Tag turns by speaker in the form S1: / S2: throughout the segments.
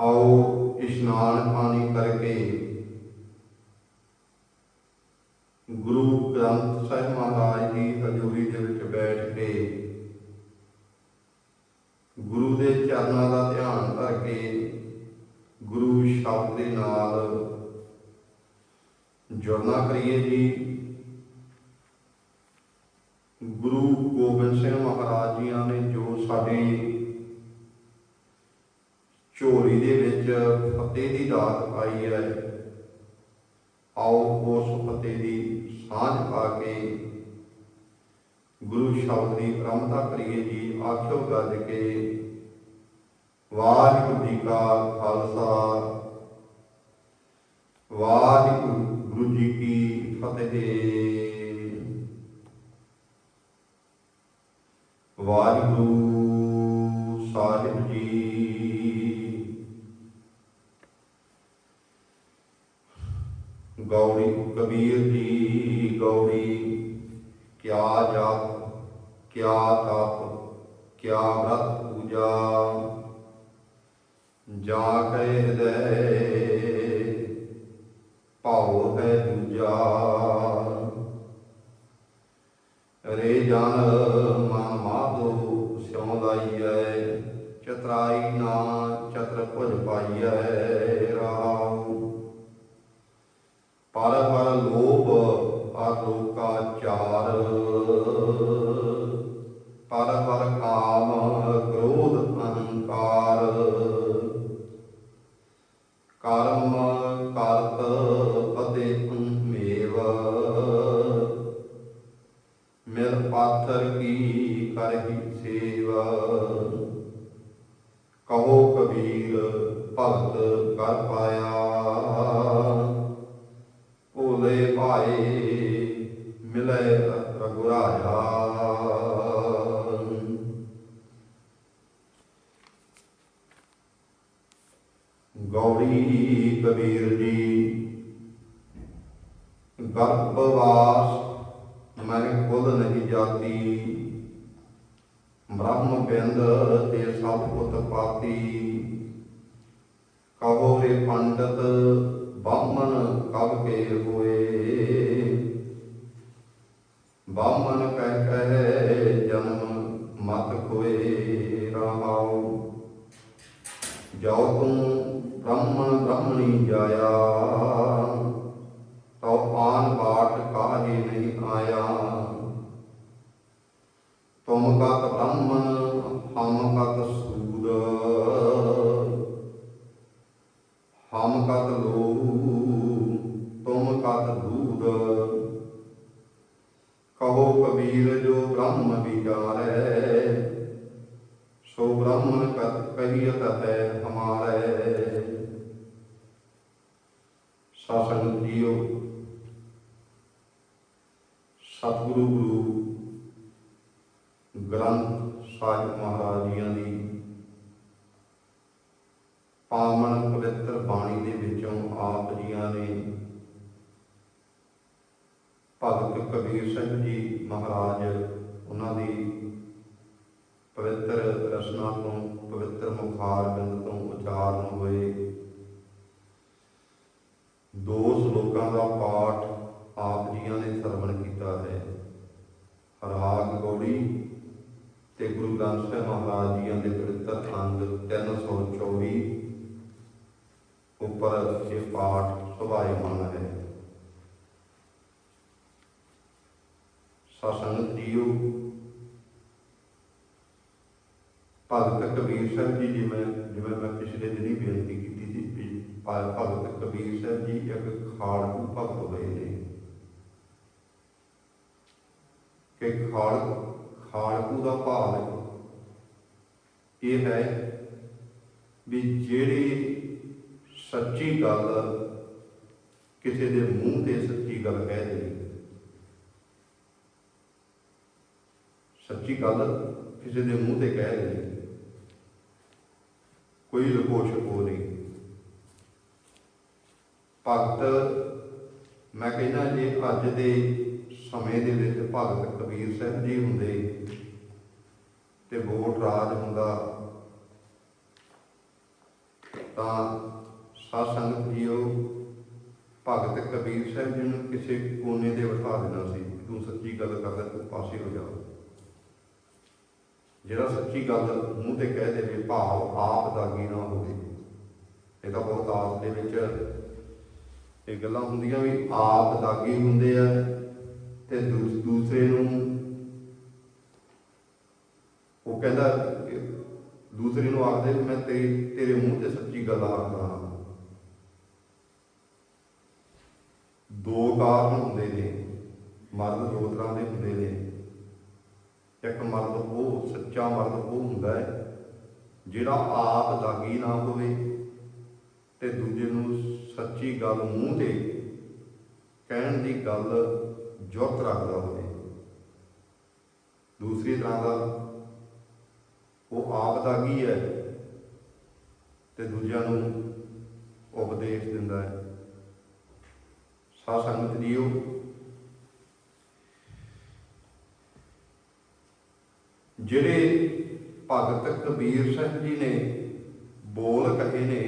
S1: ਆਓ ਇਸ਼ਨਾਨ ਪਾਣੀ ਕਰਕੇ ਗੁਰੂ ਗ੍ਰੰਥ ਸਾਹਿਬ ਮਹਾਰਾਜ ਦੀ ਹਜ਼ੂਰੀ ਦੇ ਵਿੱਚ ਬੈਠ ਕੇ ਗੁਰੂ ਦੇ ਚਰਨਾਂ ਦਾ ਧਿਆਨ ਕਰਕੇ ਗੁਰੂ ਸ਼ਬਦ ਦੇ ਨਾਲ ਜੁੜਨਾ ਕਰੀਏ ਜੀ। ਵਾਹਿਗੁਰੂ ਜੀ ਕਾ ਖਾਲਸਾ। ਵਾਹਿਗੁਰੂ ਜੀ ਕੀ ਫਤਿਹ। ਵਾਹਿਗੁਰੂ ਸਾਹਿਬ ਜੀ। ਗੌੜੀ ਕਬੀਰ ਜੀ ਗੌੜੀ ਕਿਆ ਜਪ ਕਿਆ ਤਪ, ਕਿਆ વ્રਤ ਪੂਜਾ। ਜਾ ਕੇ ਹਿਰਦੈ, ਭਾਉ ਹੈ ਦੂਜਾ। ਰੇ ਜਨ ਮਨ ਮਾਧੋ, ਸਿਉ ਲਾਈਐ, ਚਤਰਾਈ ਨਾ ਚਤਰ ਭੁਜ ਪਾਈਐ ਰਾਉ ਪਰ ਗੌੜੀ ਕਬੀਰ ਜੀ। ਗਰਭਵਾਸ ਮੈਂ ਕੁਲ ਨਹੀਂ ਜਾਤੀ। ਬ੍ਰਹਮ ਬਿੰਦ ਤੇ ਸਭ ਪੁੱਤ ਪਾਤੀ। ਕਹੋ ਰੇ ਪੰਡਤ ਬਾਮਨ ਕਬ ਕੇ ਹੋਏ? ਬਾਮਨ ਕਹਿ ਕਹਿ ਜਨਮ ਮਤ ਕੋਏ ਰਹਾਉ ਜੋ ਤੂੰ ਬ੍ਰਹਮਣ ਬ੍ਰਹਮਣੀ ਜਾਇਆ ਤਉ ਆਨ ਬਾਟ ਕਾਹੇ ਨਹੀਂ ਆਇਆ ਤੁਮ ਕਤ ਬ੍ਰਹਮਣ ਹਮ ਕਤ ਸੂਦ ਹਮ ਕਤ ਲੋ ਤੁਮ ਕਤ ਦੂਦ ਕਹੋ ਕਬੀਰ ਜੋ ਬ੍ਰਹਮ ਵਿਚਾਰੈ ਸੋ ਬ੍ਰਹਮਨ ਕਤ ਕਹੀਅਤ ਹੈ ਹਮਾਰੇ ਸਾਸਨ ਜੀਓ ਸਤਿਗੁਰੂ ਗੁਰੂ ਗ੍ਰੰਥ ਸਾਹਿਬ ਮਹਾਰਾਜ ਜੀਆਂ ਦੀ ਪਾਵਨ ਪਵਿੱਤਰ ਬਾਣੀ ਦੇ ਵਿੱਚੋਂ ਆਪ ਜੀਆਂ ਨੇ ਭਗਤ ਕਬੀਰ ਸਿੰਘ ਜੀ ਮਹਾਰਾਜ ਉਹਨਾਂ ਦੀ ਪਵਿੱਤਰ ਰਸਨਾ ਤੋਂ, ਪਵਿੱਤਰ ਮੁਖਾਰ ਬਿੰਦ ਤੋਂ ਉਚਾਰਨ ਹੋਏ। ਦੋ ਸ਼ਲੋਕਾਂ ਦਾ ਪਾਠ ਆਪ ਜੀਆਂ ਨੇ ਸਰਵਣ ਕੀਤਾ ਹੈ। ਰਾਗ ਗੌੜੀ ਤੇ ਗੁਰੂ ਗ੍ਰੰਥ ਸਾਹਿਬ ਮਹਾਰਾਜ ਜੀਆਂ ਦੇ ਪਵਿੱਤਰ ਅੰਗ 324 ਉੱਪਰ ਇਹ ਪਾਠ ਸੁਭਾਇਮਾਨ ਹੈ। ਸਾਸੰਗ ਜੀਓ ਭਗਤ ਕਬੀਰ ਸਾਹਿਬ ਜੀ, ਜਿਵੇਂ ਜਿਵੇਂ ਮੈਂ ਪਿਛਲੇ ਦਿਨੀ ਬੇਨਤੀ ਕੀਤੀ ਸੀ ਵੀ ਭਾ- ਭਗਤ ਕਬੀਰ ਸਾਹਿਬ ਜੀ ਇੱਕ ਖਾੜਕੂ ਭਗਤ ਹੋਏ ਨੇ। ਕਿ ਖਾੜ ਖਾੜਕੂ ਦਾ ਭਾਵ ਇਹ ਹੈ ਵੀ ਜਿਹੜੀ ਸੱਚੀ ਗੱਲ ਕਿਸੇ ਦੇ ਮੂੰਹ ਤੇ ਸੱਚੀ ਗੱਲ ਕਹਿ ਦੇ ਸੱਚੀ ਗੱਲ ਕਿਸੇ ਦੇ ਮੂੰਹ ਤੇ ਕਹਿ ਦੇ ਕੋਈ ਲੁਕੋ ਛੁਪੋ ਨਹੀਂ। ਭਗਤ, ਮੈਂ ਕਹਿੰਦਾ ਜੇ ਅੱਜ ਦੇ ਸਮੇਂ ਦੇ ਵਿੱਚ ਭਗਤ ਕਬੀਰ ਸਾਹਿਬ ਜੀ ਹੁੰਦੇ ਤੇ ਵੋਟ ਰਾਜ ਹੁੰਦਾ, ਤਾਂ ਸਾਧ ਸੰਗਤ ਜੀਓ, ਭਗਤ ਕਬੀਰ ਸਾਹਿਬ ਜੀ ਨੂੰ ਕਿਸੇ ਕੋਨੇ ਦੇ ਬਿਠਾ ਦੇਣਾ ਸੀ। ਤੂੰ ਸੱਚੀ ਗੱਲ ਕਰਦਾ, ਤੂੰ ਪਾਸੇ ਹੋ ਜਾ। ਜਿਹੜਾ ਸੱਚੀ ਗੱਲ ਮੂੰਹ ਤੇ ਕਹਿ ਦੇਵੇ ਭਾਵ ਆਪ ਦਾਗੀ ਨਾ ਹੋਵੇ। ਇਹ ਤਾਂ ਬਹੁਤ ਆਸ ਦੇ ਵਿੱਚ ਇਹ ਗੱਲਾਂ ਹੁੰਦੀਆਂ ਵੀ ਆਪ ਦਾਗੀ ਹੁੰਦੇ ਆ ਤੇ ਦੂਸ- ਦੂਸਰੇ ਨੂੰ ਉਹ ਕਹਿੰਦਾ ਦੂਸਰੇ ਨੂੰ ਆਖਦੇ, ਮੈਂ ਤੇਰੇ ਤੇਰੇ ਮੂੰਹ ਤੇ ਸੱਚੀ ਗੱਲ ਆਖਦਾ ਹਾਂ। ਦੋ ਕਾਰਨ ਹੁੰਦੇ ਨੇ ਮਰਦ ਦੋ ਤਰ੍ਹਾਂ ਦੇ ਹੁੰਦੇ ਨੇ। ਇੱਕ ਮਰਦ ਉਹ ਸੱਚਾ ਮਰਦ ਉਹ ਹੁੰਦਾ ਹੈ, ਜਿਹੜਾ ਆਪ ਦਾਗੀ ਨਾ ਹੋਵੇ ਤੇ ਦੂਜੇ ਨੂੰ ਸੱਚੀ ਗੱਲ ਮੂੰਹ ਤੇ ਕਹਿਣ ਦੀ ਗੱਲ ਜੁਰਤ ਰੱਖਦਾ ਹੋਵੇ। ਦੂਸਰੀ ਤਰ੍ਹਾਂ ਦਾ ਉਹ ਆਪ ਦਾਗੀ ਹੈ ਤੇ ਦੂਜਿਆਂ ਨੂੰ ਉਪਦੇਸ਼ ਦਿੰਦਾ ਹੈ। ਸਾਧ ਸੰਗਤ ਜੀਓ ਜਿਹੜੇ ਭਗਤ ਕਬੀਰ ਸਾਹਿਬ ਜੀ ਨੇ ਬੋਲ ਕਹੇ ਨੇ,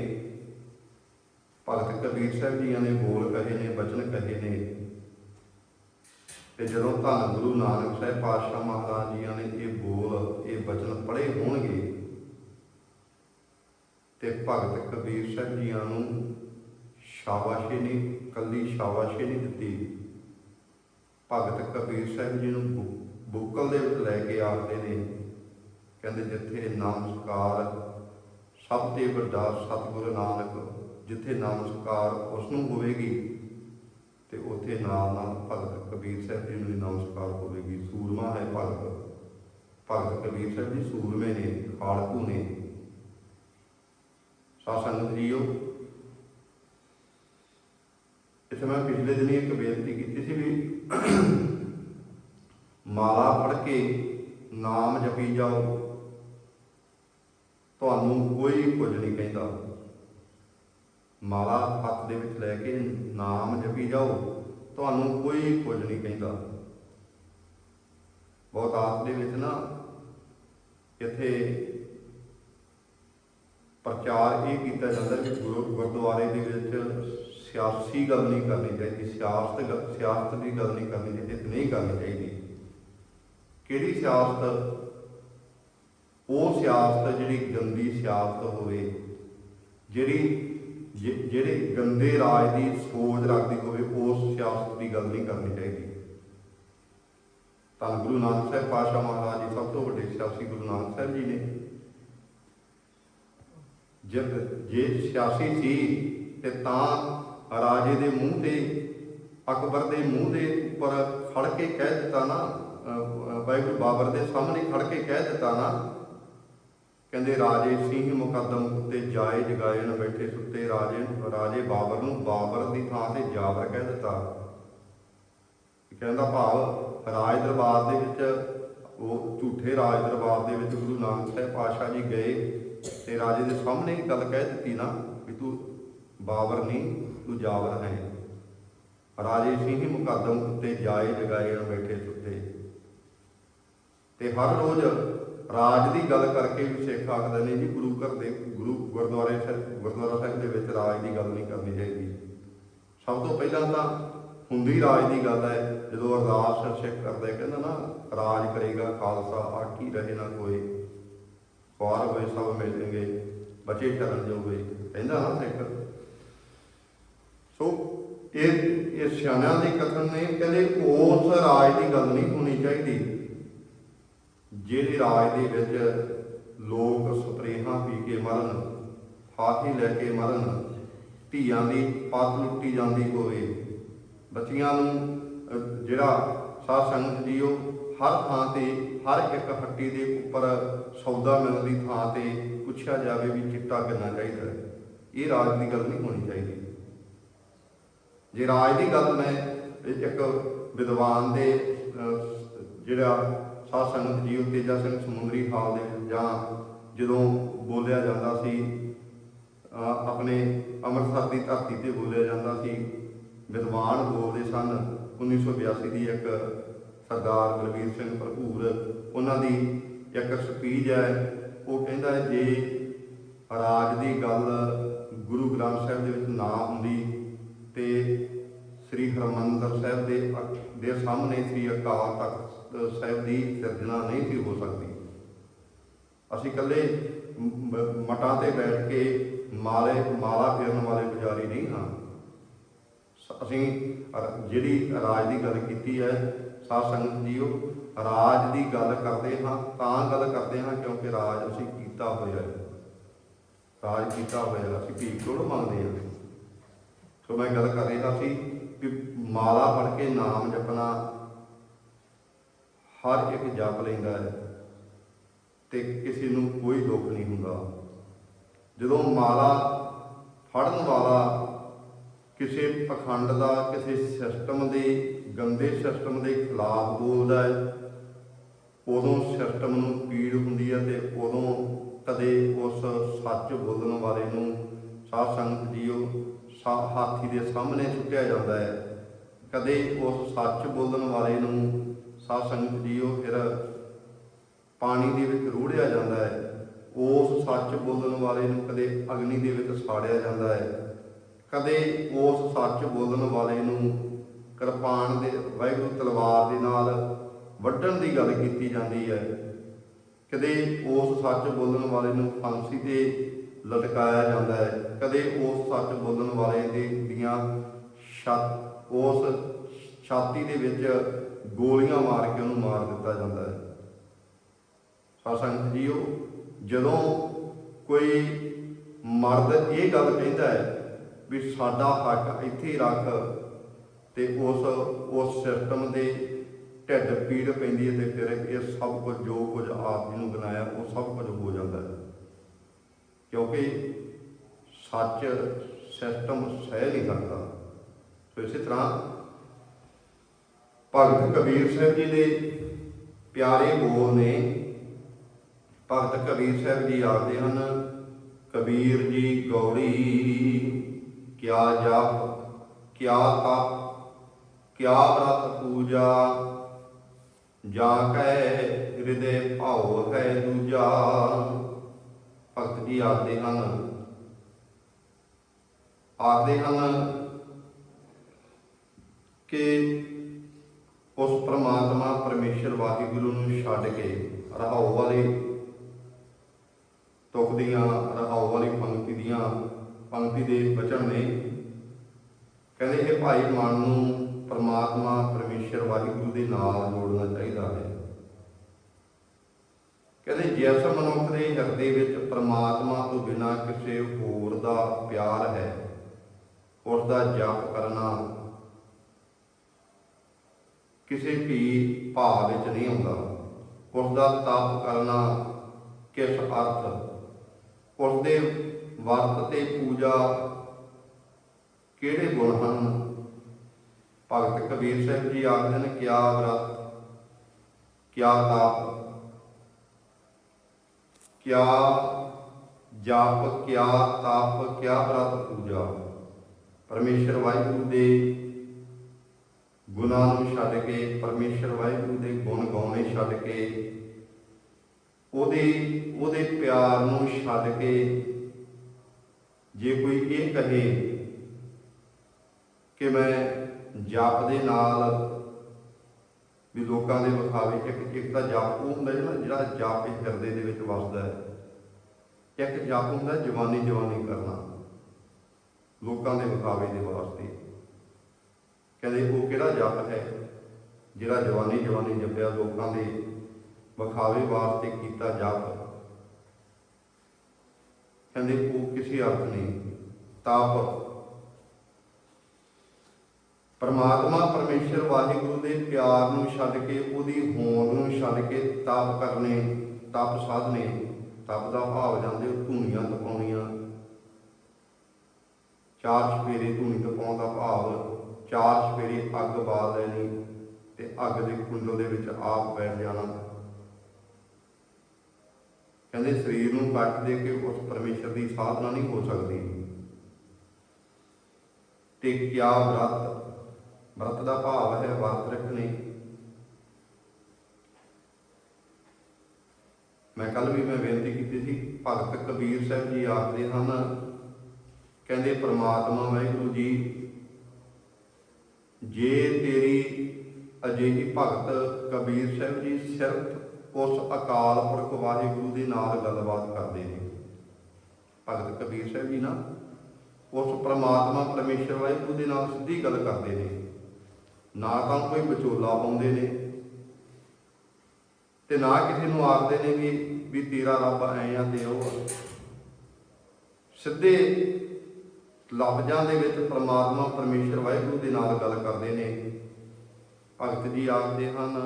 S1: ਭਗਤ ਕਬੀਰ ਸਾਹਿਬ ਜੀਆਂ ਨੇ ਬੋਲ ਕਹੇ ਨੇ, ਬਚਨ ਕਹੇ ਨੇ, ਤੇ ਜਦੋਂ ਧੰਨ ਗੁਰੂ ਨਾਨਕ ਸਾਹਿਬ ਪਾਤਸ਼ਾਹ ਮਹਾਰਾਜ ਜੀਆਂ ਨੇ ਇਹ ਬੋਲ, ਇਹ ਬਚਨ ਪੜ੍ਹੇ ਹੋਣਗੇ, ਤੇ ਭਗਤ ਕਬੀਰ ਸਾਹਿਬ ਜੀਆਂ ਨੂੰ ਸ਼ਾਬਾਸ਼ੀ ਨਹੀਂ, ਕੱਲੀ ਸ਼ਾਬਾਸ਼ੀ ਨਹੀਂ ਦਿੱਤੀ। ਭਗਤ ਕਬੀਰ ਸਾਹਿਬ ਜੀ ਨੂੰ ਬੁੱਕਲ ਦੇ ਵਿੱਚ ਲੈ ਕੇ ਆਖਦੇ ਨੇ, ਕਹਿੰਦੇ ਜਿੱਥੇ ਨਮਸਕਾਰ, ਸਭ ਤੋਂ ਵੱਡਾ ਸਤਿਗੁਰੂ ਨਾਨਕ, ਜਿੱਥੇ ਨਮਸਕਾਰ ਉਸ ਨੂੰ ਹੋਵੇਗੀ, ਤੇ ਉੱਥੇ ਨਾਲ ਨਾਲ ਭਗਤ ਕਬੀਰ ਸਾਹਿਬ ਜੀ ਨੂੰ ਵੀ ਨਮਸਕਾਰ ਹੋਵੇਗੀ। ਸੂਰਮਾ ਹੈ ਭਗਤ ਭਗਤ ਕਬੀਰ ਸਾਹਿਬ ਜੀ ਸੂਰਮੇ ਨੇ, ਖਾਲਕੂ ਨੇ। ਸਾਧ ਸੰਗਤ ਜੀਓ, ਇੱਥੇ ਮੈਂ ਪਿਛਲੇ ਦਿਨੀ ਇੱਕ ਬੇਨਤੀ ਕੀਤੀ ਸੀ ਵੀ ਮਾਲਾ ਪੜ੍ਹ ਕੇ ਨਾਮ ਜਪੀ ਜਾਓ। ਤੁਹਾਨੂੰ ਕੋਈ ਕੁਝ ਨਹੀਂ ਕਹਿੰਦਾ। ਮਾਲਾ ਹੱਥ ਦੇ ਵਿੱਚ ਲੈ ਕੇ ਨਾਮ ਜਪੀ ਜਾਓ, ਤੁਹਾਨੂੰ ਕੋਈ ਕੁਝ ਨਹੀਂ ਕਹਿੰਦਾ। ਬਹੁਤ ਆਸ ਦੇ ਵਿੱਚ ਨਾ ਇੱਥੇ ਪ੍ਰਚਾਰ ਇਹ ਕੀਤਾ ਜਾਂਦਾ ਕਿ ਗੁਰੂ ਗੁਰਦੁਆਰੇ ਦੇ ਵਿੱਚ ਸਿਆਸੀ ਗੱਲ ਨਹੀਂ ਕਰਨੀ ਚਾਹੀਦੀ, ਸਿਆਸਤ ਸਿਆਸਤ ਦੀ ਗੱਲ ਨਹੀਂ ਕਰਨੀ ਚਾਹੀਦੀ, ਨਹੀਂ ਕਰਨੀ ਚਾਹੀਦੀ। ਕਿਹੜੀ ਸਿਆਸਤ? ਉਹ ਸਿਆਸਤ ਜਿਹੜੀ ਗੰਦੀ ਸਿਆਸਤ ਹੋਵੇ, ਜਿਹੜੀ ਜਿਹੜੇ ਗੰਦੇ ਰਾਜ ਦੀ ਸੋਚ ਰੱਖਦੀ ਹੋਵੇ, ਉਸ ਸਿਆਸਤ ਦੀ ਗੱਲ ਨਹੀਂ ਕਰਨੀ ਚਾਹੀਦੀ। ਤਾਂ ਗੁਰੂ ਨਾਨਕ ਸਾਹਿਬ ਪਾਤਸ਼ਾਹ ਮਹਾਰਾਜ ਜੀ ਸਭ ਤੋਂ ਵੱਡੇ ਸਿਆਸੀ ਗੁਰੂ ਨਾਨਕ ਸਾਹਿਬ ਜੀ ਨੇ। ਜਦ ਜੇ ਸਿਆਸੀ ਸੀ, ਤੇ ਤਾਂ ਰਾਜੇ ਦੇ ਮੂੰਹ ਤੇ, ਅਕਬਰ ਦੇ ਮੂੰਹ ਦੇ ਪਰ ਖੜ ਕੇ ਕਹਿ ਦਿੱਤਾ ਨਾ ਵਾਹਿਗੁਰੂ ਬਾਬਰ ਦੇ ਸਾਹਮਣੇ ਖੜ ਕੇ ਕਹਿ ਦਿੱਤਾ ਨਾ। ਕਹਿੰਦੇ, ਰਾਜੇ ਸਿੰਘ ਮੁਕੱਦਮ ਉੱਤੇ ਜਾਏ ਜਗਾਏ ਨਾ ਬੈਠੇ ਸੁੱਤੇ ਰਾਜੇ ਰਾਜੇ ਬਾਬਰ ਨੂੰ ਬਾਬਰ ਦੀ ਥਾਂ ਤੇ ਜਾਬਰ ਕਹਿ ਦਿੱਤਾ। ਕਹਿੰਦਾ, ਭਾਵ ਰਾਜ ਦਰਬਾਰ ਦੇ ਵਿੱਚ, ਉਹ ਝੂਠੇ ਰਾਜ ਦਰਬਾਰ ਦੇ ਵਿੱਚ ਗੁਰੂ ਨਾਨਕ ਸਾਹਿਬ ਪਾਤਸ਼ਾਹ ਜੀ ਗਏ ਤੇ ਰਾਜੇ ਦੇ ਸਾਹਮਣੇ ਗੱਲ ਕਹਿ ਦਿੱਤੀ ਨਾ ਵੀ ਤੂੰ ਬਾਬਰ ਨਹੀਂ, ਤੂੰ ਜਾਬਰ ਹੈ। ਰਾਜੇ ਸਿੰਘ ਮੁਕੱਦਮ ਉੱਤੇ ਜਾਏ ਜਗਾਏ ਨਾ ਬੈਠੇ ਸੁੱਤੇ। ਤੇ ਹਰ ਰੋਜ਼ ਰਾਜ ਦੀ ਗੱਲ ਕਰਕੇ ਵੀ ਸਿੱਖ ਆਖਦੇ ਨੇ ਜੀ, ਗੁਰੂ ਘਰ ਦੇ, ਗੁਰੂ ਗੁਰਦੁਆਰੇ ਗੁਰਦੁਆਰਾ ਸਾਹਿਬ ਦੇ ਵਿੱਚ ਰਾਜ ਦੀ ਗੱਲ ਨਹੀਂ ਕਰਨੀ ਚਾਹੀਦੀ ਸਭ ਤੋਂ ਪਹਿਲਾਂ ਤਾਂ ਹੁੰਦੀ ਰਾਜ ਦੀ ਗੱਲ ਹੈ, ਜਦੋਂ ਅਰਦਾਸ ਸਿੱਖ ਕਰਦਾ ਕਹਿੰਦਾ ਨਾ, ਰਾਜ ਕਰੇਗਾ ਖਾਲਸਾ ਆਠੀ ਰਹੇ ਨਾ ਕੋਈ। ਖੁਆਰ ਹੋਏ, ਸਭ ਮਿਲਣਗੇ, ਬਚੇ ਕਰਨ ਜੋ ਕਹਿੰਦਾ ਨਾ ਸਿੱਖ, ਸੋ ਇਹ ਇਹ ਸਿਆਣਿਆਂ ਦੇ ਕਥਨ ਨੇ, ਕਹਿੰਦੇ ਉਸ ਰਾਜ ਦੀ ਗੱਲ ਨਹੀਂ ਹੋਣੀ ਚਾਹੀਦੀ ਜਿਹੜੇ ਰਾਜ ਦੇ ਵਿੱਚ ਲੋਕ ਸਪਰੇਹਾਂ ਪੀ ਕੇ ਮਰਨ, ਫਾਹੀ ਲੈ ਕੇ ਮਰਨ, ਧੀਆਂ ਦੀ ਪੱਤ ਲੁੱਟੀ ਜਾਂਦੀ ਹੋਵੇ। ਬੱਚੀਆਂ ਨੂੰ ਜਿਹੜਾ ਸਾਧ ਸੰਗਤ ਜੀਓ ਹਰ ਥਾਂ ਤੇ, ਹਰ ਇੱਕ ਹੱਟੀ ਦੇ ਉੱਪਰ ਸੌਦਾ ਮਿਲਣ ਦੀ ਥਾਂ ਤੇ ਪੁੱਛਿਆ ਜਾਵੇ ਵੀ ਚਿੱਟਾ ਕਿੰਨਾ ਚਾਹੀਦਾ। ਇਹ ਰਾਜ ਦੀ ਗੱਲ ਨਹੀਂ ਹੋਣੀ ਚਾਹੀਦੀ। ਜੇ ਰਾਜ ਦੀ ਗੱਲ ਮੈਂ ਇੱਕ ਵਿਦਵਾਨ ਦੇ ਜਿਹੜਾ ਸਾਧ ਸੰਗਤ ਜੀਓ ਤੇਜਾ ਸਿੰਘ ਸਮੁੰਦਰੀ ਹਾਲ ਦੇ ਜਾਂ ਜਦੋਂ ਬੋਲਿਆ ਜਾਂਦਾ ਸੀ ਆਪਣੇ ਅੰਮ੍ਰਿਤਸਰ ਦੀ ਧਰਤੀ ਤੇ ਬੋਲਿਆ ਜਾਂਦਾ ਸੀ, ਵਿਦਵਾਨ ਬੋਲਦੇ ਸਨ 1982 ਦੀ ਇੱਕ ਸਰਦਾਰ ਬਲਵੀਰ ਸਿੰਘ ਭਰਪੂਰ, ਉਹਨਾਂ ਦੀ ਇੱਕ ਸਪੀਚ ਹੈ, ਉਹ ਕਹਿੰਦਾ ਜੇ ਰਾਜ ਦੀ ਗੱਲ ਗੁਰੂ ਗ੍ਰੰਥ ਸਾਹਿਬ ਦੇ ਵਿੱਚ ਨਾ ਹੁੰਦੀ ਤੇ ਸ੍ਰੀ ਹਰਮੰਦਰ ਸਾਹਿਬ ਦੇ ਅ- ਦੇ ਸਾਹਮਣੇ ਸ੍ਰੀ ਅਕਾਲ ਤਖਤ ਸਾਹਿਬ ਦੀ ਸਿਰਜਣਾ ਨਹੀਂ ਸੀ ਹੋ ਸਕਦੀ। ਅਸੀਂ ਇਕੱਲੇ ਮਟਾਂ ਤੇ ਬੈਠ ਕੇ ਮਾਲੇ, ਮਾਲਾ ਫੇਰਨ ਵਾਲੇ ਪੁਜਾਰੀ ਨਹੀਂ ਹਾਂ। ਅਸੀਂ ਜਿਹੜੀ ਰਾਜ ਦੀ ਗੱਲ ਕੀਤੀ ਹੈ, ਸਾਧ ਸੰਗਤ ਜੀਓ, ਰਾਜ ਦੀ ਗੱਲ ਕਰਦੇ ਹਾਂ, ਤਾਂ ਗੱਲ ਕਰਦੇ ਹਾਂ ਕਿਉਂਕਿ ਰਾਜ ਅਸੀਂ ਕੀਤਾ ਹੋਇਆ ਹੈ। ਰਾਜ ਕੀਤਾ ਹੋਇਆ ਅਸੀਂ ਭੀਖ ਥੋੜ੍ਹਾ ਮੰਗਦੇ ਹਾਂ? ਸੋ ਮੈਂ ਗੱਲ ਕਰ ਰਿਹਾ ਸੀ ਕਿ ਮਾਲਾ ਫੜ ਕੇ ਨਾਮ ਜਪਣਾ ਹਰ ਇੱਕ ਜਪ ਲੈਂਦਾ ਹੈ ਤੇ ਕਿਸੇ ਨੂੰ ਕੋਈ ਦੁੱਖ ਨਹੀਂ ਹੁੰਦਾ। ਜਦੋਂ ਮਾਲਾ ਫੜਨ ਵਾਲਾ ਕਿਸੇ ਪਖੰਡ ਦਾ, ਕਿਸੇ ਸਿਸਟਮ ਦੇ, ਗੰਦੇ ਸਿਸਟਮ ਦੇ ਖਿਲਾਫ ਬੋਲਦਾ ਹੈ, ਉਦੋਂ ਸਿਸਟਮ ਨੂੰ ਪੀੜ ਹੁੰਦੀ ਹੈ ਤੇ ਉਦੋਂ ਕਦੇ ਉਸ ਸੱਚ ਬੋਲਣ ਵਾਲੇ ਨੂੰ ਸਾਧ ਸੰਗਤ ਜੀਓ ਸਾ- ਹਾਥੀ ਦੇ ਸਾਹਮਣੇ ਸੁੱਟਿਆ ਜਾਂਦਾ ਹੈ। ਕਦੇ ਉਸ ਸੱਚ ਬੋਲਣ ਵਾਲੇ ਨੂੰ ਸਾਧ ਸੰਗਤ ਜੀਓ ਫਿਰ ਪਾਣੀ ਦੇ ਵਿੱਚ ਰੂੜਿਆ ਜਾਂਦਾ ਹੈ। ਉਸ ਸੱਚ ਬੋਲਣ ਵਾਲੇ ਨੂੰ ਕਦੇ ਅਗਨੀ ਦੇ ਵਿੱਚ ਸਾੜਿਆ ਜਾਂਦਾ ਹੈ। ਕਦੇ ਉਸ ਸੱਚ ਬੋਲਣ ਵਾਲੇ ਨੂੰ ਕਿਰਪਾਨ ਦੇ, ਵਾਹਿਗੁਰੂ ਤਲਵਾਰ ਦੇ ਨਾਲ ਵੱਢਣ ਦੀ ਗੱਲ ਕੀਤੀ ਜਾਂਦੀ ਹੈ। ਕਦੇ ਉਸ ਸੱਚ ਬੋਲਣ ਵਾਲੇ ਨੂੰ ਫਾਂਸੀ ਤੇ ਲਟਕਾਇਆ ਜਾਂਦਾ ਹੈ। ਕਦੇ ਉਸ ਸੱਚ ਬੋਲਣ ਵਾਲੇ ਦੇ ਦੀਆਂ ਛੱਤ, ਉਸ ਛਾਤੀ ਦੇ ਵਿੱਚ ਗੋਲੀਆਂ ਮਾਰ ਕੇ ਉਹਨੂੰ ਮਾਰ ਦਿੱਤਾ ਜਾਂਦਾ ਹੈ। ਸਾਧ ਸੰਗਤ ਜੀਓ, ਜਦੋਂ ਕੋਈ ਮਰਦ ਇਹ ਗੱਲ ਕਹਿੰਦਾ ਹੈ ਵੀ ਸਾਡਾ ਹੱਕ ਇੱਥੇ ਹੀ ਰੱਖ ਤੇ ਉਸ ਉਸ ਸਿਸਟਮ ਦੇ ਢਿੱਡ ਪੀੜ ਪੈਂਦੀ ਹੈ ਤੇ ਫਿਰ ਇਹ ਸਭ ਕੁਝ ਜੋ ਕੁਝ ਆਪ ਜੀ ਨੂੰ ਬਣਾਇਆ, ਉਹ ਸਭ ਕੁਝ ਹੋ ਜਾਂਦਾ ਹੈ। ਕਿਉਂਕਿ ਸੱਚ ਸਿਸਟਮ ਸਹਿ ਨਹੀਂ ਸਕਦਾ। ਸੋ ਇਸੇ ਤਰ੍ਹਾਂ ਭਗਤ ਕਬੀਰ ਸਾਹਿਬ ਜੀ ਦੇ ਪਿਆਰੇ ਬੋਲ ਨੇ ਭਗਤ ਕਬੀਰ ਸਾਹਿਬ ਜੀ ਆਖਦੇ ਹਨ, ਕਬੀਰ ਜੀ ਗੌੜੀ, ਕਿਆ ਜਪ, ਕਿਆ ਤਪ, ਕਿਆ ਬ੍ਰਤ ਪੂਜਾ, ਜਾਂ ਕੈ ਹਿਰਦੇ ਭਾਉ ਹੈ ਦੂਜਾ। ਭਗਤ ਜੀ ਆਖਦੇ ਹਨ ਆਖਦੇ ਹਨ ਕਿ ਉਸ ਪ੍ਰਮਾਤਮਾ ਪਰਮੇਸ਼ਰ ਵਾਹਿਗੁਰੂ ਨੂੰ ਛੱਡ ਕੇ ਰਹਾਉ ਵਾਲੇ ਤੁਕ ਦੀਆਂ, ਰਹਾਉ ਵਾਲੀ ਪੰਕਤੀ ਦੀਆਂ, ਪੰਕਤੀ ਦੇ ਬਚਨ ਨੇ ਕਹਿੰਦੇ ਇਹ ਭਾਈ ਮਨ ਨੂੰ ਪਰਮਾਤਮਾ ਪਰਮੇਸ਼ਰ ਵਾਹਿਗੁਰੂ ਦੇ ਨਾਲ ਜੋੜਨਾ ਚਾਹੀਦਾ ਹੈ। ਜਿਸ ਮਨੁੱਖ ਦੇ ਹਿਰਦੇ ਵਿੱਚ ਪਰਮਾਤਮਾ ਤੋਂ ਬਿਨਾਂ ਕਿਸੇ ਹੋਰ ਦਾ ਪਿਆਰ ਹੈ, ਉਸ ਦਾ ਜਪ ਕਰਨਾ ਕਿਸੇ ਵੀ ਭਾਵ ਵਿੱਚ ਨਹੀਂ ਹੁੰਦਾ ਉਸ ਦਾ ਤਪ ਕਰਨਾ ਕਿਸ ਅਰਥ? ਉਸ ਦੇ ਵਰਤ ਤੇ ਪੂਜਾ ਕਿਹੜੇ ਗੁਣ ਹਨ? ਭਗਤ ਕਬੀਰ ਸਾਹਿਬ ਜੀ ਆਖਦੇ ਨੇ, ਕਿਆ ਵਰਤ, ਕਿਆ ਤਪ ਕਿਆ ਜਪ, ਕਿਆ ਤਪ, ਕਿਆ ਵਰਤ ਪੂਜਾ। ਪਰਮੇਸ਼ਰ ਵਾਹਿਗੁਰੂ ਦੇ ਗੁਣਾਂ ਨੂੰ ਛੱਡ ਕੇ, ਪਰਮੇਸ਼ਰ ਵਾਹਿਗੁਰੂ ਦੇ ਗੁਣ ਗਾਉਣੇ ਛੱਡ ਕੇ, ਉਹਦੇ ਉਹਦੇ ਪਿਆਰ ਨੂੰ ਛੱਡ ਕੇ, ਜੇ ਕੋਈ ਇਹ ਕਹੇ ਕਿ ਮੈਂ ਜਪ ਦੇ ਨਾਲ ਵੀ ਲੋਕਾਂ ਦੇ ਵਿਖਾਵੇ ਇੱਕ ਇੱਕ ਤਾਂ ਜਾਪ ਉਹ ਹੁੰਦਾ ਜਿਹੜਾ ਜਿਹੜਾ ਜਾਪ ਇਸ ਹਿਰਦੇ ਦੇ ਵਿੱਚ ਵਸਦਾ ਹੈ। ਇੱਕ ਜਾਪ ਹੁੰਦਾ ਜਵਾਨੀ ਜਵਾਨੀ ਕਰਨਾ। ਲੋਕਾਂ ਦੇ ਵਿਖਾਵੇ ਦੇ ਵਾਸਤੇ। ਕਹਿੰਦੇ ਉਹ ਕਿਹੜਾ ਜਾਪ ਹੈ, ਜਿਹੜਾ ਜਵਾਨੀ ਜਵਾਨੀ ਜਪਿਆ ਲੋਕਾਂ ਦੇ ਵਿਖਾਵੇ ਵਾਸਤੇ ਕੀਤਾ ਜਾਪ? ਕਹਿੰਦੇ ਉਹ ਕਿਸੇ ਅਰਥ ਨਹੀਂ। ਤਪ ਪਰਮਾਤਮਾ ਪਰਮੇਸ਼ਰ ਵਾਹਿਗੁਰੂ ਦੇ ਪਿਆਰ ਨੂੰ ਛੱਡ ਕੇ ਉਹਦੀ ਹੋਂਦ ਨੂੰ ਛੱਡ ਕੇ ਤਪ ਕਰਨੇ, ਤਪ ਸਾਧਨੇ, ਤਪ ਦਾ ਭਾਵ ਜਾਂਦੇ ਧੂਣੀਆਂ ਤਪਾਉਣੀਆਂ। ਚਾਰ ਚਪੇਰੇ ਧੂਣੀ ਤਪਾਉਣ ਦਾ ਭਾਵ, ਚਾਰ ਚਪੇਰੇ ਅੱਗ ਬਾਲ ਲੈਣੀ ਤੇ ਅੱਗ ਦੇ ਕੁੰਡਲ ਦੇ ਵਿੱਚ ਆਪ ਬੈਠ ਜਾਣਾ। ਕਹਿੰਦੇ ਸਰੀਰ ਨੂੰ ਕੱਟ ਦੇ ਕੇ ਉਸ ਪਰਮੇਸ਼ਰ ਦੀ ਸਾਧਨਾ ਨਹੀਂ ਹੋ ਸਕਦੀ। ਤੇ ਕਿਆ ਵਰਤ ਵਰਤ ਦਾ ਭਾਵ ਹੈ, ਵਰਤ ਰੱਖਣੇ। ਮੈਂ ਕੱਲ ਵੀ ਮੈਂ ਬੇਨਤੀ ਕੀਤੀ ਸੀ, ਭਗਤ ਕਬੀਰ ਸਾਹਿਬ ਜੀ ਆਖਦੇ ਹਨ, ਕਹਿੰਦੇ ਪ੍ਰਮਾਤਮਾ ਵਾਹਿਗੁਰੂ ਜੀ, ਜੇ ਤੇਰੀ ਅਜਿਹੀ ਭਗਤ ਕਬੀਰ ਸਾਹਿਬ ਜੀ ਸਿਰਫ ਉਸ ਅਕਾਲ ਪੁਰਖ ਵਾਹਿਗੁਰੂ ਦੇ ਨਾਲ ਗੱਲਬਾਤ ਕਰਦੇ ਨੇ। ਭਗਤ ਕਬੀਰ ਸਾਹਿਬ ਜੀ ਨਾ, ਉਸ ਪ੍ਰਮਾਤਮਾ ਪਰਮੇਸ਼ਰ ਵਾਹਿਗੁਰੂ ਦੇ ਨਾਲ ਸਿੱਧੀ ਗੱਲ ਕਰਦੇ ਨੇ। ਨਾ ਤਾਂ ਕੋਈ ਵਿਚੋਲਾ ਪਾਉਂਦੇ ਨੇ ਤੇ ਨਾ ਕਿਸੇ ਨੂੰ ਆਖਦੇ ਨੇ ਵੀ ਵੀ ਤੇਰਾ ਰੱਬ ਐ ਆ ਤੇ ਉਹ ਸਿੱਧੇ ਲਫ਼ਜ਼ਾਂ ਦੇ ਵਿੱਚ ਪ੍ਰਮਾਤਮਾ ਪਰਮੇਸ਼ਰ ਵਾਹਿਗੁਰੂ ਦੇ ਨਾਲ ਗੱਲ ਕਰਦੇ ਨੇ। ਭਗਤ ਜੀ ਆਖਦੇ ਹਨ,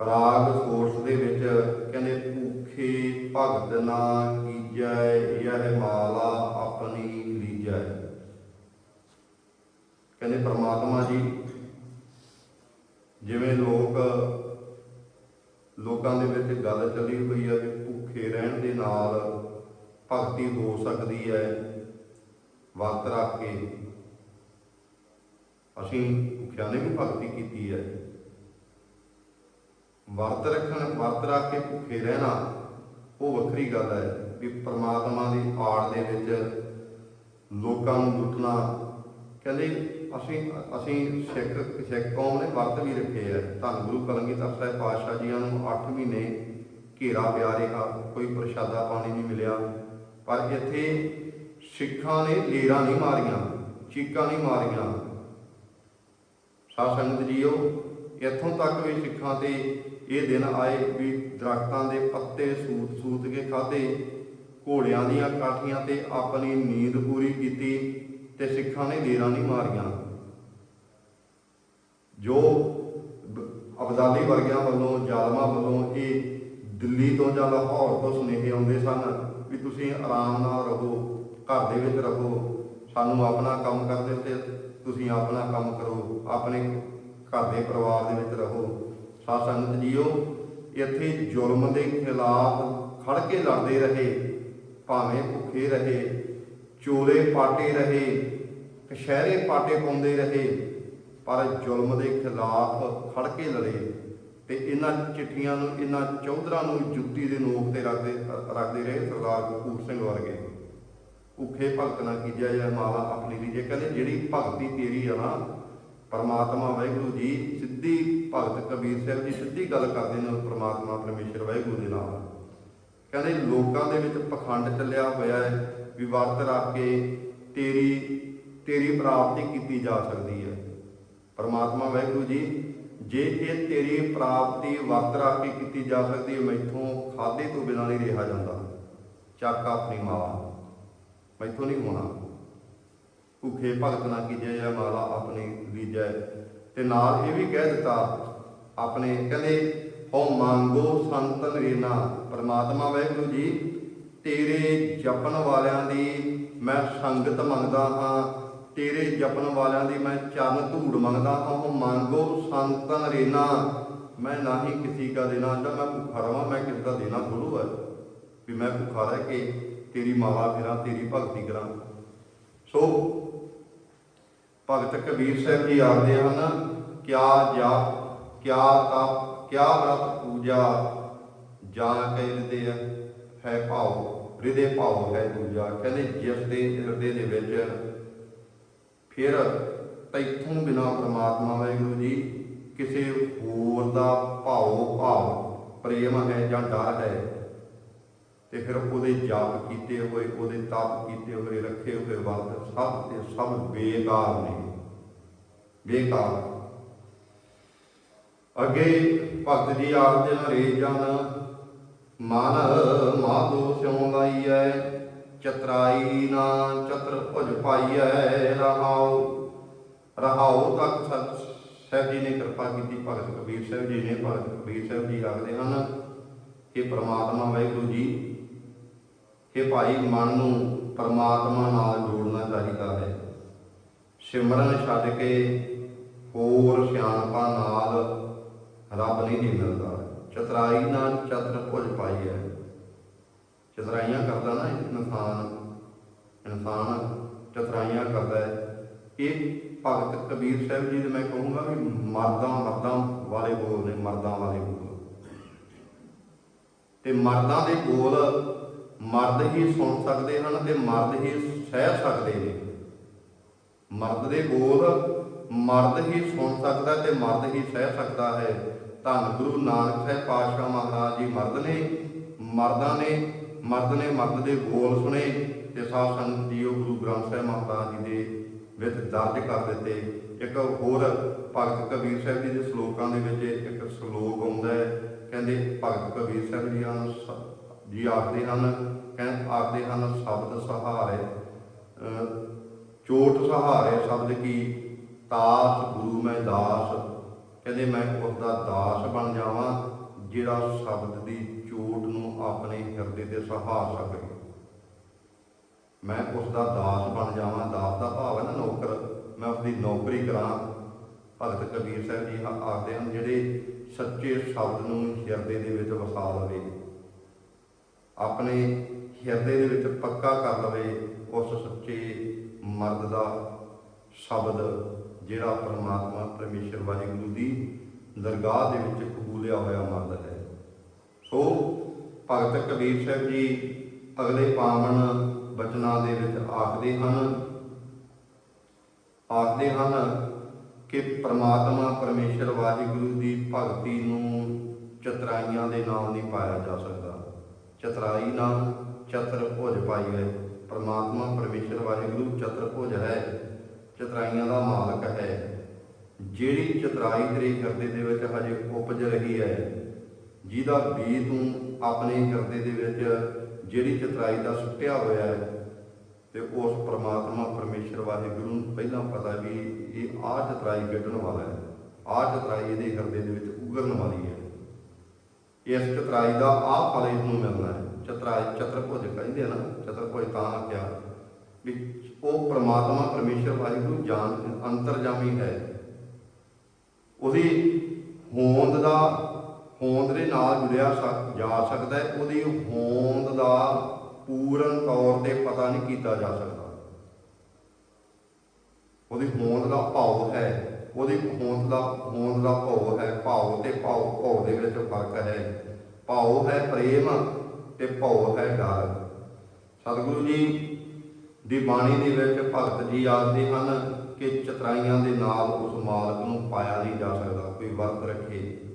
S1: ਰਾਗ ਕੋਰਸ ਦੇ ਵਿੱਚ ਕਹਿੰਦੇ, ਭੂਖੇ ਭਗਤ ਨਾ ਕੀਜੈ ਇਹ ਮਾਲਾ ਆਪਣੀ ਲੀਜੈ। ਕਹਿੰਦੇ ਪ੍ਰਮਾਤਮਾ ਜੀ, ਜਿਵੇਂ ਲੋਕ ਲੋਕਾਂ ਦੇ ਵਿੱਚ ਗੱਲ ਚੱਲੀ ਹੋਈ ਹੈ ਕਿ ਭੁੱਖੇ ਰਹਿਣ ਦੇ ਨਾਲ ਭਗਤੀ ਹੋ ਸਕਦੀ ਹੈ, ਵਰਤ ਰੱਖ ਕੇ। ਅਸੀਂ ਭੁੱਖਿਆਂ ਨੇ ਵੀ ਭਗਤੀ ਕੀਤੀ ਹੈ। ਵਰਤ ਰੱਖਣ, ਵਰਤ ਰੱਖ ਕੇ ਭੁੱਖੇ ਰਹਿਣਾ, ਉਹ ਵੱਖਰੀ ਗੱਲ ਹੈ ਵੀ ਪ੍ਰਮਾਤਮਾ ਦੀ ਆੜ ਦੇ ਵਿੱਚ ਲੋਕਾਂ ਨੂੰ ਲੁੱਟਣਾ ਕਹਿੰਦੇ ਅਸੀਂ ਅਸੀਂ ਸਿੱਖ ਸਿੱਖ ਕੌਮ ਨੇ ਵਰਤ ਵੀ ਰੱਖੇ ਆ। ਧੰਨ ਗੁਰੂ ਕਲਗੀਧਰ ਸਾਹਿਬ ਪਾਤਸ਼ਾਹ ਜੀਆਂ ਨੂੰ 8 ਮਹੀਨੇ ਘੇਰਾ ਪਿਆ ਰਿਹਾ, ਕੋਈ ਪ੍ਰਸ਼ਾਦਾ ਪਾਣੀ ਨਹੀਂ ਮਿਲਿਆ। ਪਰ ਇੱਥੇ ਸਿੱਖਾਂ ਨੇ ਲੇਰਾਂ ਨਹੀਂ ਮਾਰੀਆਂ, ਚੀਕਾਂ ਨਹੀਂ ਮਾਰੀਆਂ। ਸਾਧ ਸੰਗਤ ਜੀਓ, ਇੱਥੋਂ ਤੱਕ ਵੀ ਸਿੱਖਾਂ ਤੇ ਇਹ ਦਿਨ ਆਏ ਵੀ ਦਰਖਤਾਂ ਦੇ ਪੱਤੇ ਸੂਤ ਸੂਤ ਕੇ ਖਾਦੇ ਘੋੜਿਆਂ ਦੀਆਂ ਕਾਠੀਆਂ ਤੇ ਆਪਣੀ ਨੀਂਦ ਪੂਰੀ ਕੀਤੀ। ਤੇ ਸਿੱਖਾਂ ਨੇ ਲੇਰਾਂ ਨਹੀਂ ਮਾਰੀਆਂ। ਜੋ ਅਬਦਾਲੀ ਵਰਗਿਆਂ ਵੱਲੋਂ, ਜ਼ਾਲਮਾਂ ਵੱਲੋਂ ਇਹ ਦਿੱਲੀ ਤੋਂ ਜਾਂ ਲਾਹੌਰ ਤੋਂ ਸੁਨੇਹੇ ਆਉਂਦੇ ਸਨ ਵੀ ਤੁਸੀਂ ਆਰਾਮ ਨਾਲ ਰਹੋ, ਘਰ ਦੇ ਵਿੱਚ ਰਹੋ, ਸਾਨੂੰ ਆਪਣਾ ਕੰਮ ਕਰਦੇ ਤੇ ਤੁਸੀਂ ਆਪਣਾ ਕੰਮ ਕਰੋ, ਆਪਣੇ ਘਰ ਦੇ ਪਰਿਵਾਰ ਦੇ ਵਿੱਚ ਰਹੋ। ਸਾਧ ਸੰਗਤ ਜੀਓ, ਇੱਥੇ ਜ਼ੁਲਮ ਦੇ ਖਿਲਾਫ ਖੜ ਕੇ ਲੜਦੇ ਰਹੇ, ਭਾਵੇਂ ਭੁੱਖੇ ਰਹੇ, ਚੋਲੇ ਪਾਟੇ ਰਹੇ ਕਸ਼ਹਿਰੇ ਪਾਟੇ ਪਾਉਂਦੇ ਰਹੇ, ਪਰ ਜ਼ੁਲਮ ਦੇ ਖਿਲਾਫ ਖੜ ਕੇ ਲੜੇ ਤੇ ਇਹਨਾਂ ਚਿੱਠੀਆਂ ਨੂੰ, ਇਹਨਾਂ ਚੌਧਰਾਂ ਨੂੰ ਜੁੱਤੀ ਦੇ ਨੋਕ ਤੇ ਰੱਖਦੇ ਰੱਖਦੇ ਰਹੇ ਸਰਦਾਰ ਕਪੂਰ ਸਿੰਘ ਵਰਗੇ। ਭੁੱਖੇ ਭਗਤ ਨਾ ਕੀਜਿਆ ਜਾਂ ਮਾਲਾ ਆਪਣੀ ਲਈ ਜੇ ਕਹਿੰਦੇ, ਜਿਹੜੀ ਭਗਤੀ ਤੇਰੀ ਆ ਨਾ, ਪਰਮਾਤਮਾ ਵਾਹਿਗੁਰੂ ਜੀ ਸਿੱਧੀ ਭਗਤ ਕਬੀਰ ਸਾਹਿਬ ਜੀ ਸਿੱਧੀ ਗੱਲ ਕਰਦੇ ਨੇ, ਪਰਮਾਤਮਾ ਪਰਮੇਸ਼ਰ ਵਾਹਿਗੁਰੂ ਦੇ ਨਾਲ। ਕਹਿੰਦੇ ਲੋਕਾਂ ਦੇ ਵਿੱਚ ਪਖੰਡ ਚੱਲਿਆ ਹੋਇਆ ਹੈ, ਵੀ ਵਰਤ ਰੱਖ ਕੇ ਤੇਰੀ ਤੇਰੀ ਪ੍ਰਾਪਤੀ ਕੀਤੀ ਜਾ ਸਕਦੀ ਹੈ। ਪਰਮਾਤਮਾ ਵਾਹਿਗੁਰੂ ਜੀ, ਜੇ ਇਹ ਤੇਰੀ ਪ੍ਰਾਪਤੀ ਵਕਤ ਰੱਖ ਕੇ ਕੀਤੀ ਜਾ ਸਕਦੀ ਹੈ, ਮੈਥੋਂ ਖਾਦੇ ਤੋਂ ਬਿਨਾਂ ਨਹੀਂ ਰਿਹਾ ਜਾਂਦਾ। ਚੱਕ ਆਪਣੀ ਮਾਲਾ ਮੈਥੋਂ ਨਹੀਂ ਹੋਣਾ। ਭੁੱਖੇ ਭਗਤ ਨਾ ਕੀਜੈ ਜਾਂ ਮਾਲਾ ਆਪਣੀ ਲੀਜੈ ਤੇ ਨਾਲ ਇਹ ਵੀ ਕਹਿ ਦਿੱਤਾ, ਆਪਣੇ ਕਹਿੰਦੇ ਹੋ ਮੰਗੋ ਸੰਤਨ ਰੀਨਾ। ਪਰਮਾਤਮਾ ਵਾਹਿਗੁਰੂ ਜੀ, ਤੇਰੇ ਜਪਣ ਵਾਲਿਆਂ ਦੀ ਮੈਂ ਸੰਗਤ ਮੰਗਦਾ ਹਾਂ। ਤੇਰੇ ਜਪਣ ਵਾਲਿਆਂ ਦੀ ਮੈਂ ਚਰਨ ਧੂੜ ਮੰਗਦਾ ਹਾਂ। ਉਹ ਮੰਗੋ ਸੰਤਨ ਰੇਨਾ। ਮੈਂ ਨਾਹੀ ਕਿਸੇ ਦਾ ਦੇਣਾ ਜਾਂ ਮੈਂ ਭੁੱਖਾ ਰਵਾਂ, ਮੈਂ ਕਿਸੇ ਦਾ ਦੇਣਾ ਥੋੜੂ ਹੈ। ਵੀ ਮੈਂ ਭੁੱਖਾ ਰਹਿ ਕੇ ਤੇਰੀ ਮਾਲਾ ਫਿਰਾਂ, ਤੇਰੀ ਭਗਤੀ ਕਰਾਂ। ਸੋ ਭਗਤ ਕਬੀਰ ਸਾਹਿਬ ਜੀ ਆਖਦੇ ਹਨ, ਕਿਆ ਜਾਪ ਕਿਆ ਤਪ, ਕਿਆ ਵਰਤ ਪੂਜਾ ਜਾਂ ਕੈ ਹਿਰਦੇ ਹੈ ਭਾਉ, ਹਿਰਦੇ ਭਾਉ ਹੈ ਪੂਜਾ ਕਹਿੰਦੇ ਜਿਸ ਦੇ ਹਿਰਦੇ ਦੇ ਵਿੱਚ ਫਿਰ ਤੈਥੋਂ ਬਿਨਾ ਪ੍ਰਮਾਤਮਾ ਵਾਹਿਗੁਰੂ ਜੀ ਕਿਸੇ ਹੋਰ ਦਾ ਭਾਉ, ਭਾਵ, ਪ੍ਰੇਮ ਹੈ ਜਾਂ ਡਰ ਹੈ, ਤੇ ਫਿਰ ਉਹਦੇ ਜਾਪ ਕੀਤੇ ਹੋਏ, ਉਹਦੇ ਤਪ ਕੀਤੇ ਹੋਏ, ਰੱਖੇ ਹੋਏ ਵਰਤ ਸਭ ਤੇ ਸਭ ਬੇਕਾਰ ਨੇ। ਬੇਕਾਰ। ਅੱਗੇ ਭਗਤ ਜੀ ਆਖਦੇ ਹਨ ਰੇ ਮਨ ਮਾਧੋ ਸਿਉ ਲਾਈਐ, ਚਤਰਾਈ ਨਾ ਚਤਰ ਭੁਜ ਪਾਈਐ ਰਹਾਉ ਰਹਾਉ ਤੱਕ ਸਤ ਸਾਹਿਬ ਜੀ ਨੇ ਕਿਰਪਾ ਕੀਤੀ, ਭਗਤ ਕਬੀਰ ਸਾਹਿਬ ਜੀ ਨੇ, ਭਗਤ ਕਬੀਰ ਸਾਹਿਬ ਜੀ ਆਖਦੇ ਹਨ ਕਿ ਪ੍ਰਮਾਤਮਾ ਵਾਹਿਗੁਰੂ ਜੀ, ਕਿ ਭਾਈ ਮਨ ਨੂੰ ਪਰਮਾਤਮਾ ਨਾਲ ਜੋੜਨਾ ਚਾਹੀਦਾ ਹੈ। ਸਿਮਰਨ ਛੱਡ ਕੇ ਹੋਰ ਸਿਆਣਪਾਂ ਨਾਲ ਰੱਬ ਨਹੀਂ ਜੀ ਮਿਲਦਾ। ਚਤਰਾਈ ਨਾਲ ਚਤਰ ਭੁਜ ਪਾਈ ਹੈ। ਚਤਰਾਈਆਂ ਕਰਦਾ ਨਾ ਇਨਸਾਨ ਇਨਸਾਨ ਚਤਰਾਈਆਂ ਕਰਦਾ ਹੈ। ਇਹ ਭਗਤ ਕਬੀਰ ਸਾਹਿਬ ਜੀ ਦੇ ਮੈਂ ਕਹੂੰਗਾ ਵੀ ਮਰਦਾਂ ਮਰਦਾਂ ਵਾਲੇ ਬੋਲ ਨੇ, ਮਰਦਾਂ ਵਾਲੇ ਬੋਲ। ਤੇ ਮਰਦਾਂ ਦੇ ਬੋਲ ਮਰਦ ਹੀ ਸੁਣ ਸਕਦੇ ਹਨ ਤੇ ਮਰਦ ਹੀ ਸਹਿ ਸਕਦੇ ਨੇ। ਮਰਦ ਦੇ ਬੋਲ ਮਰਦ ਹੀ ਸੁਣ ਸਕਦਾ ਤੇ ਮਰਦ ਹੀ ਸਹਿ ਸਕਦਾ ਹੈ। ਧੰਨ ਗੁਰੂ ਨਾਨਕ ਸਾਹਿਬ ਪਾਤਸ਼ਾਹ ਮਹਾਰਾਜ ਜੀ ਮਰਦ ਨੇ, ਮਰਦਾਂ ਨੇ, ਮਰਦ ਨੇ ਮਰਦ ਦੇ ਬੋਲ ਸੁਣੇ ਤੇ ਸਾਧ ਸੰਗਤ ਜੀਓ ਗੁਰੂ ਗ੍ਰੰਥ ਸਾਹਿਬ ਮਹਾਰਾਜ ਜੀ ਦੇ ਵਿੱਚ ਦਰਜ ਕਰ ਦਿੱਤੇ। ਇੱਕ ਹੋਰ ਭਗਤ ਕਬੀਰ ਸਾਹਿਬ ਜੀ ਦੇ ਸ਼ਲੋਕਾਂ ਦੇ ਵਿੱਚ ਇੱਕ ਸ਼ਲੋਕ ਆਉਂਦਾ ਹੈ। ਕਹਿੰਦੇ, ਭਗਤ ਕਬੀਰ ਸਾਹਿਬ ਜੀ ਹਨ ਜੀ ਆਖਦੇ ਹਨ ਕਹਿੰਦੇ ਆਖਦੇ ਹਨ, ਸ਼ਬਦ ਸਹਾਰੇ ਚੋਟ ਸਹਾਰੇ ਸ਼ਬਦ ਕੀ? ਤਾਸ ਗੁਰੂ ਮੈਂ ਦਾਸ। ਕਹਿੰਦੇ, ਮੈਂ ਉਸ ਦਾ ਦਾਸ ਬਣ ਜਾਵਾਂ, ਜਿਹੜਾ ਸ਼ਬਦ ਦੀ ਚੋਟ ਨੂੰ ਆਪਣੇ ਹਿਰਦੇ ਤੇ ਸਹਾਰ ਸਕੇ। ਮੈਂ ਉਸ ਦਾ ਦਾਸ ਬਣ ਜਾਵਾਂ, ਦਾਸ ਦਾ ਭਾਵ ਹੈ ਨਾ ਨੌਕਰ। ਮੈਂ ਉਸ ਦੀ ਨੌਕਰੀ ਕਰਾਂ। ਭਗਤ ਕਬੀਰ ਸਾਹਿਬ ਜੀ ਆਖਦੇ ਹਨ, ਜਿਹੜੇ ਸੱਚੇ ਸ਼ਬਦ ਨੂੰ ਹਿਰਦੇ ਦੇ ਵਿੱਚ ਵਸਾ ਲਵੇ, ਆਪਣੇ ਹਿਰਦੇ ਦੇ ਵਿੱਚ ਪੱਕਾ ਕਰ ਲਵੇ, ਉਸ ਸੱਚੇ ਮਰਦ ਦਾ ਸ਼ਬਦ ਜਿਹੜਾ ਪਰਮਾਤਮਾ ਪਰਮੇਸ਼ਰ ਵਾਹਿਗੁਰੂ ਦੀ ਦਰਗਾਹ ਦੇ ਵਿੱਚ ਕਬੂਲਿਆ ਹੋਇਆ ਮਰਦ ਹੈ। ਸੋ ਭਗਤ ਕਬੀਰ ਸਾਹਿਬ ਜੀ ਅਗਲੇ ਪਾਵਨ ਬਚਨਾਂ ਦੇ ਵਿੱਚ ਆਖਦੇ ਹਨ। ਆਖਦੇ ਹਨ ਕਿ ਪ੍ਰਮਾਤਮਾ ਪਰਮੇਸ਼ਰ ਵਾਹਿਗੁਰੂ ਦੀ ਭਗਤੀ ਨੂੰ ਚਤਰਾਈਆਂ ਦੇ ਨਾਲ ਨਹੀਂ ਪਾਇਆ ਜਾ ਸਕਦਾ। ਚਤਰਾਈ ਨਾਲ ਚਤਰ ਭੁਜ ਪਾਈ ਹੈ। ਪ੍ਰਮਾਤਮਾ ਪਰਮੇਸ਼ਰ ਵਾਹਿਗੁਰੂ ਚਤਰ ਭੁਜ ਹੈ। ਚਤਰਾਈਆਂ ਦਾ ਮਾਲਕ ਹੈ। ਜਿਹੜੀ ਚਤਰਾਈ ਤੇਰੇ ਹਿਰਦੇ ਦੇ ਵਿੱਚ ਹਜੇ ਉਪਜ ਰਹੀ ਹੈ, ਜਿਹਦਾ ਬੀਜ ਤੂੰ ਆਪਣੇ ਹਿਰਦੇ ਦੇ ਵਿੱਚ ਜਿਹੜੀ ਚਤਰਾਈ ਦਾ ਸੁੱਟਿਆ ਹੋਇਆ ਹੈ ਤੇ ਉਸ ਪਰਮਾਤਮਾ ਪਰਮੇਸ਼ਰ ਵਾਹਿਗੁਰੂ ਨੂੰ ਪਹਿਲਾਂ ਪਤਾ ਵੀ ਇਹ ਆਹ ਚਤਰਾਈ ਕੱਢਣ ਵਾਲਾ ਹੈ। ਆਹ ਚਤਰਾਈ ਇਹਦੇ ਹਿਰਦੇ ਦੇ ਵਿੱਚ ਉਗਰਨ ਵਾਲੀ ਹੈ। ਇਸ ਚਤਰਾਈ ਦਾ ਆਹ ਫਲ ਇਸ ਨੂੰ ਮਿਲਣਾ ਹੈ। ਚਤਰਾਈ ਚਤਰਭੁਜ ਕਹਿੰਦੇ ਆ ਨਾ, ਚਤਰਭੁਜ ਤਾਂ ਆਖਿਆ ਵੀ ਉਹ ਪਰਮਾਤਮਾ ਪਰਮੇਸ਼ਰ ਵਾਹਿਗੁਰੂ ਜਾਣ ਅੰਤਰਜਾਮੀ ਹੈ। ਉਹਦੀ ਹੋਂਦ ਦਾ ਹੋਂਦ ਦੇ ਨਾਲ ਜੁੜਿਆ ਸਕ- ਜਾ ਸਕਦਾ ਹੈ, ਉਹਦੀ ਹੋਂਦ ਦਾ ਪੂਰਨ ਤੌਰ ਤੇ ਪਤਾ ਨਹੀਂ ਕੀਤਾ ਜਾ ਸਕਦਾ। ਉਹਦੀ ਹੋਂਦ ਦਾ ਭਾਵ ਹੈ, ਉਹਦੀ ਹੋਂਦ ਦਾ ਹੋਂਦ ਦਾ ਭਾਵ ਹੈ, ਭਾਵ ਤੇ ਭਾਵ ਭਾਵ ਦੇ ਵਿੱਚ ਫ਼ਰਕ ਹੈ। ਭਾਵ ਹੈ ਪ੍ਰੇਮ ਤੇ ਭਾਵ ਹੈ ਡਰ। ਸਤਿਗੁਰੂ ਜੀ ਦੀ ਬਾਣੀ ਦੇ ਵਿੱਚ ਭਗਤ ਜੀ ਆਖਦੇ ਹਨ ਕਿ ਚਤਰਾਈਆਂ ਦੇ ਨਾਲ ਉਸ ਮਾਲਕ ਨੂੰ ਪਾਇਆ ਨਹੀਂ ਜਾ ਸਕਦਾ, ਕੋਈ ਵਰਤ ਰੱਖੇ।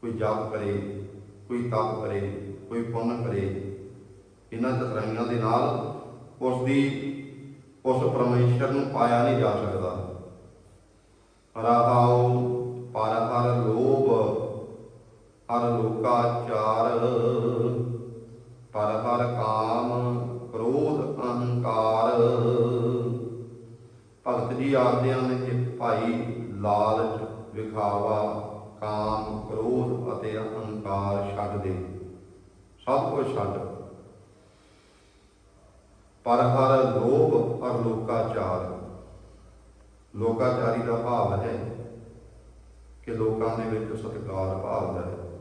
S1: ਕੋਈ ਜਾਪ ਕਰੇ, ਕੋਈ ਤਪ ਕਰੇ, ਕੋਈ ਪੁੰਨ ਕਰੇ, ਇਹਨਾਂ ਚਤਰਾਈਆਂ ਦੇ ਨਾਲ ਉਸ ਦੀ, ਉਸ ਪਰਮੇਸ਼ਰ ਨੂੰ ਪਾਇਆ ਨਹੀਂ ਜਾ ਸਕਦਾ। ਰਹਾਉ ਪਰ ਹਰ ਲੋਭ, ਹਰ ਲੋਕਾ ਪਰ ਹਰ ਕਾਮ ਕ੍ਰੋਧ ਅਹੰਕਾਰ। ਭਗਤ ਜੀ ਆਖਦੇ ਹਨ ਕਿ ਭਾਈ ਲਾਲਚ ਵਿਖਾਵਾ। ਕਾਮ ਕ੍ਰੋਧ ਅਤੇ ਅਹੰਕਾਰ ਛੱਡ ਦੇ। ਸਭ ਕੁਝ ਛੱਡ। ਪਰ ਹਰ ਲੋਭ ਹਰ ਲੋਕਾਚਾਰ। ਲੋਕਾਚਾਰੀ ਦਾ ਭਾਵ ਹੈ ਕਿ ਲੋਕਾਂ ਦੇ ਵਿੱਚ ਸਤਿਕਾਰ ਭਾਲਦਾ ਹੈ।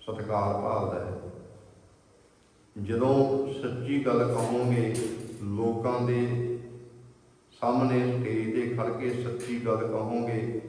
S1: ਸਤਿਕਾਰ ਭਾਲਦਾ ਹੈ। ਜਦੋਂ ਸੱਚੀ ਗੱਲ ਕਹੋਗੇ, ਲੋਕਾਂ ਦੇ ਸਾਹਮਣੇ ਸਟੇਜ ਤੇ ਖੜ ਕੇ ਸੱਚੀ ਗੱਲ ਕਹੋਗੇ